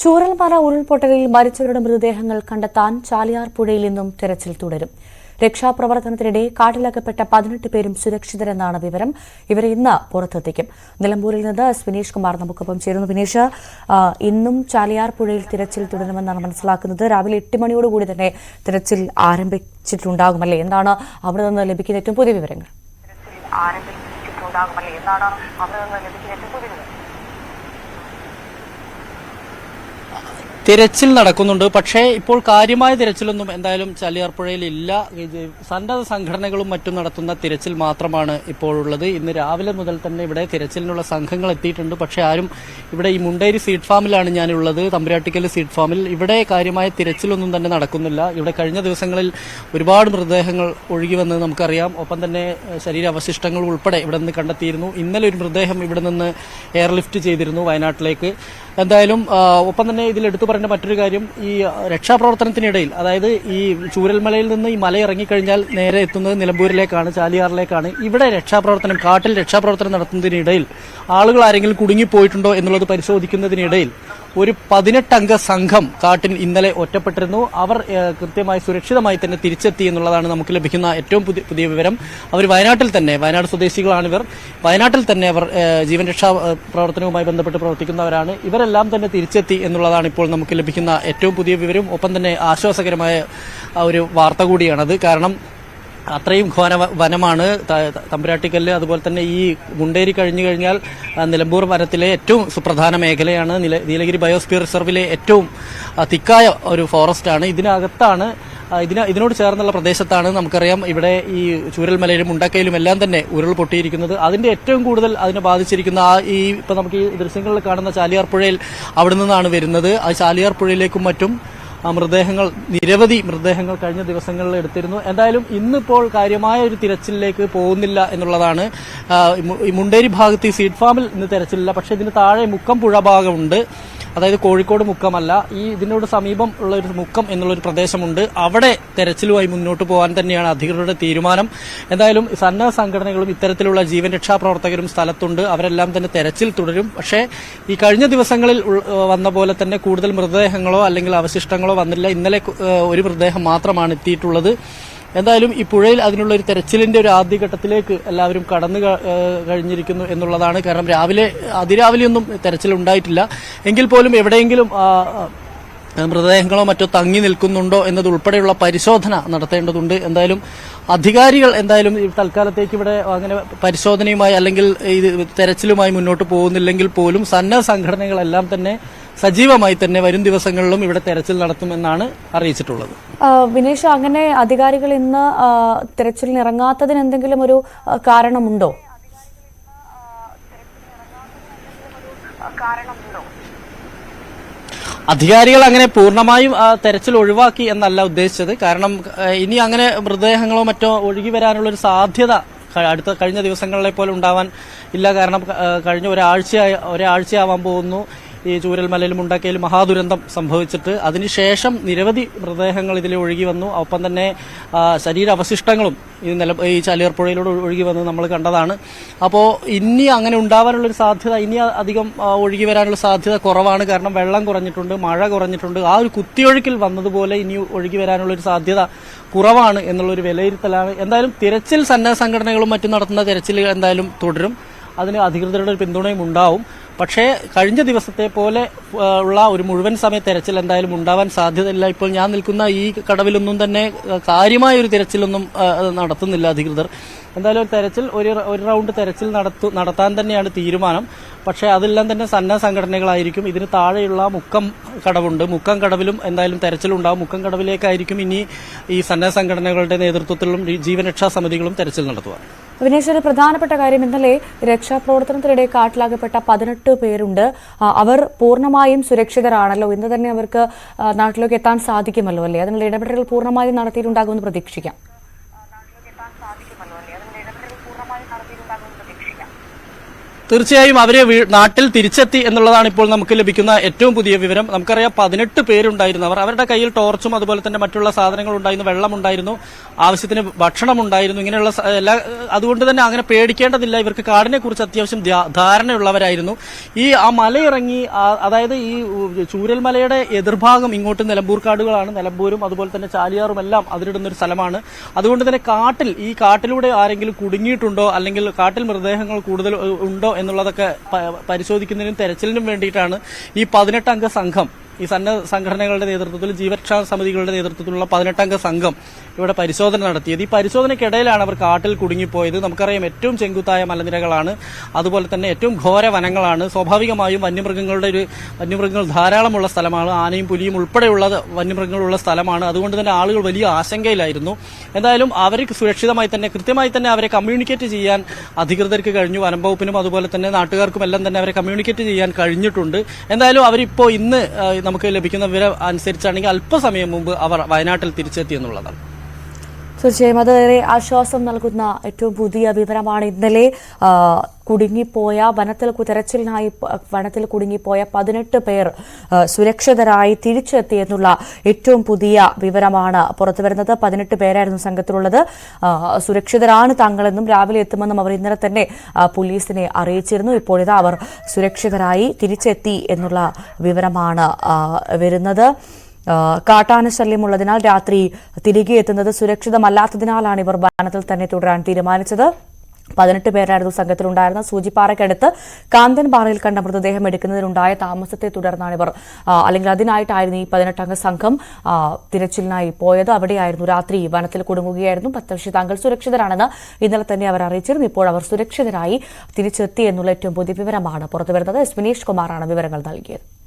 ചൂരൽമല ഉരുൾപൊട്ടലിൽ മരിച്ചവരുടെ മൃതദേഹങ്ങൾ കണ്ടെത്താൻ ചാലിയാർ പുഴയിൽ നിന്നും തിരച്ചിൽ തുടരും. രക്ഷാപ്രവർത്തനത്തിനിടെ കാട്ടിലകപ്പെട്ട പതിനെട്ട് പേരും സുരക്ഷിതരെന്നാണ് വിവരം. ഇവരെ ഇന്ന് പുറത്തെത്തിക്കും. നിലമ്പൂരിൽ നിന്ന് വിനീഷ് കുമാർ നമുക്കൊപ്പം ചേരുന്നു. വിനീഷ് ഇന്നും ചാലിയാർ പുഴയിൽ തിരച്ചിൽ തുടരുമെന്നാണ് മനസ്സിലാക്കുന്നത്. രാവിലെ എട്ട് മണിയോടുകൂടി തന്നെ തിരച്ചിൽ ആരംഭിച്ചിട്ടുണ്ടാകുമല്ലേ എന്താണ് അവിടെ നിന്ന് ലഭിക്കുന്ന ഏറ്റവും പുതിയ വിവരങ്ങൾ? ആരംഭിച്ചിട്ടുണ്ടാകുമല്ലേ എന്നാണ് അവിടെ നിന്ന് ലഭിക്കുന്ന ഏറ്റവും പുതിയ വിവരം Uh, തിരച്ചിൽ നടക്കുന്നുണ്ട്. പക്ഷേ ഇപ്പോൾ കാര്യമായ തിരച്ചിലൊന്നും എന്തായാലും ചാലിയാർപ്പുഴയിൽ ഇല്ല. സന്നദ്ധ സംഘടനകളും മറ്റും നടത്തുന്ന തിരച്ചിൽ മാത്രമാണ് ഇപ്പോഴുള്ളത്. ഇന്ന് രാവിലെ മുതൽ തന്നെ ഇവിടെ തിരച്ചിലിനുള്ള സംഘങ്ങൾ എത്തിയിട്ടുണ്ട്. പക്ഷേ ആരും ഇവിടെ ഈ മുണ്ടേരി സീഡ് ഫാമിലാണ് ഞാനുള്ളത്. തമ്പുരാട്ടിക്കൽ സീഡ് ഫാമിൽ. ഇവിടെ കാര്യമായ തിരച്ചിലൊന്നും തന്നെ നടക്കുന്നില്ല. ഇവിടെ കഴിഞ്ഞ ദിവസങ്ങളിൽ ഒരുപാട് മൃതദേഹങ്ങൾ ഒഴുകി വന്നത് നമുക്കറിയാം. ഒപ്പം തന്നെ ശരീര ശരീരാവശിഷ്ടങ്ങൾ ഉൾപ്പെടെ ഇവിടെ നിന്ന് കണ്ടെത്തിയിരുന്നു. ഇന്നലെ ഒരു മൃതദേഹം ഇവിടെ നിന്ന് എയർലിഫ്റ്റ് ചെയ്തിരുന്നു വയനാട്ടിലേക്ക്. എന്തായാലും ഒപ്പം തന്നെ ഇതിൽ എടുത്തു പറയേണ്ട മറ്റൊരു കാര്യം ഈ രക്ഷാപ്രവർത്തനത്തിനിടയിൽ അതായത് ഈ ചൂരൽമലയിൽ നിന്ന് ഈ മല ഇറങ്ങിക്കഴിഞ്ഞാൽ നേരെ എത്തുന്നത് നിലമ്പൂരിലേക്കാണ് ചാലിയാറിലേക്കാണ്. ഇവിടെ രക്ഷാപ്രവർത്തനം കാട്ടിൽ രക്ഷാപ്രവർത്തനം നടത്തുന്നതിനിടയിൽ ആളുകൾ ആരെങ്കിലും കുടുങ്ങിപ്പോയിട്ടുണ്ടോ എന്നുള്ളത് പരിശോധിക്കുന്നതിനിടയിൽ ഒരു പതിനെട്ടംഗ സംഘം കാട്ടിൽ ഇന്നലെ ഒറ്റപ്പെട്ടിരുന്നു. അവർ കൃത്യമായി സുരക്ഷിതമായി തന്നെ തിരിച്ചെത്തി എന്നുള്ളതാണ് നമുക്ക് ലഭിക്കുന്ന ഏറ്റവും പുതിയ വിവരം. അവർ വയനാട്ടിൽ തന്നെ വയനാട് സ്വദേശികളാണ് ഇവർ വയനാട്ടിൽ തന്നെ അവർ ജീവൻ രക്ഷാ പ്രവർത്തനവുമായി ബന്ധപ്പെട്ട് പ്രവർത്തിക്കുന്നവരാണ്. ഇവരെല്ലാം തന്നെ തിരിച്ചെത്തി എന്നുള്ളതാണ് ഇപ്പോൾ നമുക്ക് ലഭിക്കുന്ന ഏറ്റവും പുതിയ വിവരം. ഒപ്പം തന്നെ ആശ്വാസകരമായ ഒരു വാർത്ത കൂടിയാണത്. കാരണം അത്രയും ഘോര വനമാണ് തമ്പുരാട്ടിക്കല്ല്. അതുപോലെ തന്നെ ഈ മുണ്ടേരി കഴിഞ്ഞു കഴിഞ്ഞാൽ നിലമ്പൂർ വനത്തിലെ ഏറ്റവും സുപ്രധാന മേഖലയാണ് നില- നീലഗിരി ബയോസ്ഫിയർ റിസർവിലെ ഏറ്റവും തിക്കായ ഒരു ഫോറസ്റ്റാണ്. ഇതിനകത്താണ് ഇതിന് ഇതിനോട് ചേർന്നുള്ള പ്രദേശത്താണ് നമുക്കറിയാം ഇവിടെ ഈ ചൂരൽമലയിലും മുണ്ടക്കയിലും എല്ലാം തന്നെ ഉരുൾ പൊട്ടിയിരിക്കുന്നത്. അതിന്റെ ഏറ്റവും കൂടുതൽ അതിനെ ബാധിച്ചിരിക്കുന്ന ആ ഈ ഇപ്പൊ നമുക്ക് ഈ ദൃശ്യങ്ങളിൽ കാണുന്ന ചാലിയാർ പുഴയിൽ അവിടെ നിന്നാണ് വരുന്നത്. ആ ചാലിയാർ പുഴയിലേക്കും മറ്റും മൃതദേഹങ്ങൾ നിരവധി മൃതദേഹങ്ങൾ കഴിഞ്ഞ ദിവസങ്ങളിൽ എടുത്തിരുന്നു. എന്തായാലും ഇന്നിപ്പോൾ കാര്യമായ ഒരു തിരച്ചിലേക്ക് പോകുന്നില്ല എന്നുള്ളതാണ്. മുണ്ടേരി ഭാഗത്ത് ഈ സീഡ് ഫാമിൽ ഇന്ന് തിരച്ചിലില്ല. പക്ഷേ ഇതിന് താഴെ മുക്കം പുഴ ഭാഗമുണ്ട്. അതായത് കോഴിക്കോട് മുക്കമല്ല ഈ ഇതിനോട് സമീപം ഉള്ള ഒരു മുക്കം എന്നുള്ളൊരു പ്രദേശമുണ്ട്. അവിടെ തെരച്ചിലുമായി മുന്നോട്ട് പോകാൻ തന്നെയാണ് അധികൃതരുടെ തീരുമാനം. എന്തായാലും സന്നദ്ധ സംഘടനകളും ഇത്തരത്തിലുള്ള ജീവൻ രക്ഷാ പ്രവർത്തകരും സ്ഥലത്തുണ്ട്. അവരെല്ലാം തന്നെ തെരച്ചിൽ തുടരും. പക്ഷേ ഈ കഴിഞ്ഞ ദിവസങ്ങളിൽ വന്ന പോലെ തന്നെ കൂടുതൽ മൃതദേഹങ്ങളോ അല്ലെങ്കിൽ അവശിഷ്ടങ്ങളോ വന്നില്ല. ഇന്നലെ ഒരു മൃതദേഹം മാത്രമാണ് എത്തിയിട്ടുള്ളത്. എന്തായാലും ഈ പുഴയിൽ അതിനുള്ള ഒരു തെരച്ചിലിന്റെ ഒരു ആദ്യഘട്ടത്തിലേക്ക് എല്ലാവരും കടന്നു കഴിഞ്ഞിരിക്കുന്നു എന്നുള്ളതാണ്. കാരണം രാവിലെ അതിരാവിലെയൊന്നും തെരച്ചിൽ ഉണ്ടായിട്ടില്ല. എങ്കിൽ പോലും എവിടെയെങ്കിലും മൃതദേഹങ്ങളോ മറ്റോ തങ്ങി നിൽക്കുന്നുണ്ടോ എന്നതുൾപ്പെടെയുള്ള പരിശോധന നടത്തേണ്ടതുണ്ട്. എന്തായാലും അധികാരികൾ എന്തായാലും തൽക്കാലത്തേക്ക് ഇവിടെ അങ്ങനെ പരിശോധനയുമായി അല്ലെങ്കിൽ ഇത് തെരച്ചിലുമായി മുന്നോട്ട് പോകുന്നില്ലെങ്കിൽ പോലും സന്നദ്ധ സംഘടനകളെല്ലാം തന്നെ സജീവമായി തന്നെ വരും ദിവസങ്ങളിലും ഇവിടെ തെരച്ചിൽ നടത്തുമെന്നാണ് അറിയിച്ചിട്ടുള്ളത്. വിനീഷ് അങ്ങനെ അധികാരികൾ ഇന്ന് തെരച്ചിലിന് ഇറങ്ങാത്തതിന് എന്തെങ്കിലും ഒരു കാരണമുണ്ടോ കാരണമുണ്ടോ? അധികാരികൾ അങ്ങനെ പൂർണമായും തെരച്ചിൽ ഒഴിവാക്കി എന്നല്ല ഉദ്ദേശിച്ചത്. കാരണം ഇനി അങ്ങനെ മൃതദേഹങ്ങളോ മറ്റോ ഒഴുകി വരാനുള്ള ഒരു സാധ്യത അടുത്ത കഴിഞ്ഞ ദിവസങ്ങളിലെ പോലെ ഉണ്ടാവാൻ ഇല്ല. കാരണം കഴിഞ്ഞ ഒരാഴ്ച ഒരാഴ്ചയാവാൻ പോകുന്നു. ഈ ചൂരൽമലയിലും മുണ്ടക്കയിലും മഹാദുരന്തം സംഭവിച്ചിട്ട് അതിനുശേഷം നിരവധി മൃതദേഹങ്ങൾ ഇതിൽ ഒഴുകി വന്നു. ഒപ്പം തന്നെ ശരീര ശരീരാവശിഷ്ടങ്ങളും ഈ നില ഈ ചാലിയർപ്പുഴയിലൂടെ ഒഴുകി വന്നത് നമ്മൾ കണ്ടതാണ്. അപ്പോൾ ഇനി അങ്ങനെ ഉണ്ടാവാനുള്ളൊരു സാധ്യത ഇനി അധികം ഒഴുകി വരാനുള്ള സാധ്യത കുറവാണ്. കാരണം വെള്ളം കുറഞ്ഞിട്ടുണ്ട് മഴ കുറഞ്ഞിട്ടുണ്ട്. ആ ഒരു കുത്തിയൊഴുക്കിൽ വന്നതുപോലെ ഇനി ഒഴുകി വരാനുള്ളൊരു സാധ്യത കുറവാണ് എന്നുള്ളൊരു വിലയിരുത്തലാണ്. എന്തായാലും തിരച്ചിൽ സന്നദ്ധ സംഘടനകളും മറ്റും നടത്തുന്ന തിരച്ചിൽ എന്തായാലും തുടരും. അതിന് അധികൃതരുടെ പിന്തുണയും ഉണ്ടാവും. പക്ഷേ കഴിഞ്ഞ ദിവസത്തെ പോലെ ഉള്ള ഒരു മുഴുവൻ സമയ തെരച്ചിൽ എന്തായാലും ഉണ്ടാവാൻ സാധ്യതയില്ല. ഇപ്പോൾ ഞാൻ നിൽക്കുന്ന ഈ കടവിലൊന്നും തന്നെ കാര്യമായ ഒരു തിരച്ചിലൊന്നും നടത്തുന്നില്ല അധികൃതർ. എന്തായാലും ഒരു തെരച്ചിൽ ഒരു ഒരു റൗണ്ട് തെരച്ചിൽ നടത്തു നടത്താൻ തന്നെയാണ് തീരുമാനം. പക്ഷേ അതെല്ലാം തന്നെ സന്നദ്ധ സംഘടനകളായിരിക്കും. ഇതിന് താഴെയുള്ള മുക്കം കടവുണ്ട്. മുക്കം കടവിലും എന്തായാലും തെരച്ചിലുണ്ടാവും. മുക്കം കടവിലേക്കായിരിക്കും ഇനി ഈ സന്നദ്ധ സംഘടനകളുടെ നേതൃത്വത്തിലും ഈ ജീവൻ രക്ഷാ സമിതികളും തെരച്ചിൽ നടത്തുക. വിനേഷ് ഒരു പ്രധാനപ്പെട്ട കാര്യം ഇന്നലെ രക്ഷാപ്രവർത്തനത്തിനിടെ കാട്ടിലാകപ്പെട്ട പതിനെട്ട് പേരുണ്ട്. അവർ പൂർണമായും സുരക്ഷിതരാണല്ലോ. ഇന്ന് തന്നെ അവർക്ക് നാട്ടിലേക്ക് എത്താൻ സാധിക്കുമല്ലോ അല്ലേ? അതിനുള്ള ഇടപെടലുകൾ പൂർണമായും നടത്തിയിട്ടുണ്ടാകുമെന്ന് പ്രതീക്ഷിക്കാം നാട്ടിലേക്ക് എത്താൻ സാധിക്കുമല്ലോ അല്ലേ അതിന്റെ ഇടപെടൽ പൂർണമായും നടത്തിയിട്ടുണ്ടാകുമെന്ന് പ്രതീക്ഷിക്കാം. തീർച്ചയായും അവരെ നാട്ടിൽ തിരിച്ചെത്തി എന്നുള്ളതാണ് ഇപ്പോൾ നമുക്ക് ലഭിക്കുന്ന ഏറ്റവും പുതിയ വിവരം. നമുക്കറിയാം പതിനെട്ട് പേരുണ്ടായിരുന്നു അവർ അവരുടെ കയ്യിൽ ടോർച്ചും അതുപോലെ തന്നെ മറ്റുള്ള സാധനങ്ങൾ ഉണ്ടായിരുന്നു വെള്ളമുണ്ടായിരുന്നു ആവശ്യത്തിന് ഭക്ഷണം ഉണ്ടായിരുന്നു ഇങ്ങനെയുള്ള എല്ലാ അതുകൊണ്ട് തന്നെ അങ്ങനെ പേടിക്കേണ്ടതില്ല. ഇവർക്ക് കാടിനെ കുറിച്ച് അത്യാവശ്യം ധാരണയുള്ളവരായിരുന്നു. ഈ ആ മലയിറങ്ങി അതായത് ഈ ചൂരൽമലയുടെ എതിർഭാഗം ഇങ്ങോട്ട് നിലമ്പൂർ കാടുകളാണ്. നിലമ്പൂരും അതുപോലെ തന്നെ ചാലിയാറും എല്ലാം അതിരിടുന്ന ഒരു സ്ഥലമാണ്. അതുകൊണ്ട് തന്നെ കാട്ടിൽ ഈ കാട്ടിലൂടെ ആരെങ്കിലും കുടുങ്ങിയിട്ടുണ്ടോ? അല്ലെങ്കിൽ കാട്ടിൽ മൃതദേഹങ്ങൾ കൂടുതൽ ഉണ്ടോ എന്നുള്ളതൊക്കെ പരിശോധിക്കുന്നതിനും തെരച്ചിലിനും വേണ്ടിയിട്ടാണ് ഈ പതിനെട്ടംഗ സംഘം ഈ സന്നദ്ധ സംഘടനകളുടെ നേതൃത്വത്തിൽ ജീവരക്ഷാ സമിതികളുടെ നേതൃത്വത്തിലുള്ള പതിനെട്ടംഗ സംഘം ഇവിടെ പരിശോധന നടത്തിയത്. ഈ പരിശോധനയ്ക്കിടയിലാണ് അവർ കാട്ടിൽ കുടുങ്ങിപ്പോയത്. നമുക്കറിയാം ഏറ്റവും ചെങ്കുത്തായ മലനിരകളാണ്. അതുപോലെ തന്നെ ഏറ്റവും ഘോര വനങ്ങളാണ്. സ്വാഭാവികമായും വന്യമൃഗങ്ങളുടെ ഒരു വന്യമൃഗങ്ങൾ ധാരാളമുള്ള സ്ഥലമാണ്. ആനയും പുലിയും ഉൾപ്പെടെയുള്ള വന്യമൃഗങ്ങളുള്ള സ്ഥലമാണ്. അതുകൊണ്ട് തന്നെ ആളുകൾ വലിയ ആശങ്കയിലായിരുന്നു. എന്തായാലും അവർക്ക് സുരക്ഷിതമായി തന്നെ കൃത്യമായി തന്നെ അവരെ കമ്മ്യൂണിക്കേറ്റ് ചെയ്യാൻ അധികൃതർക്ക് കഴിഞ്ഞു. വനംവകുപ്പിനും അതുപോലെ തന്നെ നാട്ടുകാർക്കും എല്ലാം തന്നെ അവരെ കമ്മ്യൂണിക്കേറ്റ് ചെയ്യാൻ കഴിഞ്ഞിട്ടുണ്ട്. എന്തായാലും അവരിപ്പോൾ ഇന്ന് നമുക്ക് ലഭിക്കുന്ന വിവരം അനുസരിച്ചാണെങ്കിൽ അല്പസമയം മുമ്പ് അവർ വയനാട്ടിൽ തിരിച്ചെത്തി എന്നുള്ളതാണ്. തീർച്ചയായും അത് ഏറെ ആശ്വാസം നൽകുന്ന ഏറ്റവും പുതിയ വിവരമാണ് ഇന്നലെ കുടുങ്ങിപ്പോയ വനത്തിൽ തെരച്ചിലിനായി വനത്തിൽ കുടുങ്ങിപ്പോയ പതിനെട്ട് പേർ സുരക്ഷിതരായി തിരിച്ചെത്തിയെന്നുള്ള ഏറ്റവും പുതിയ വിവരമാണ് പുറത്തുവരുന്നത് പതിനെട്ട് പേരായിരുന്നു സംഘത്തിലുള്ളത്. സുരക്ഷിതരാണ് തങ്ങളെന്നും രാവിലെ എത്തുമെന്നും അവർ ഇന്നലെ തന്നെ പോലീസിനെ അറിയിച്ചിരുന്നു. ഇപ്പോഴിതാ അവർ സുരക്ഷിതരായി തിരിച്ചെത്തി എന്നുള്ള വിവരമാണ് വരുന്നത്. കാട്ടാന ശല്യമുള്ളതിനാൽ രാത്രി തിരികെ എത്തുന്നത് സുരക്ഷിതമല്ലാത്തതിനാലാണ് ഇവർ വനത്തിൽ തന്നെ തുടരാൻ തീരുമാനിച്ചത്. പതിനെട്ട് പേരായിരുന്നു സംഘത്തിലുണ്ടായിരുന്ന സൂചിപ്പാറയ്ക്കടുത്ത് കാന്തൻപാറയിൽ കണ്ട മൃതദേഹം എടുക്കുന്നതിനുണ്ടായ താമസത്തെ തുടർന്നാണ് ഇവർ അല്ലെങ്കിൽ അതിനായിട്ടായിരുന്നു ഈ പതിനെട്ടംഗ സംഘം തിരച്ചിലിനായി പോയത്. അവിടെയായിരുന്നു രാത്രി വനത്തിൽ കുടുങ്ങുകയായിരുന്നു. പക്ഷേ താങ്കൾ സുരക്ഷിതരാണെന്ന് ഇന്നലെ തന്നെ അവർ അറിയിച്ചിരുന്നു. ഇപ്പോൾ അവർ സുരക്ഷിതരായി തിരിച്ചെത്തി എന്നുള്ള ഏറ്റവും പുതിയ വിവരമാണ് പുറത്തുവരുന്നത്. എസ് വിനീഷ് കുമാറാണ് വിവരങ്ങൾ നൽകിയത്.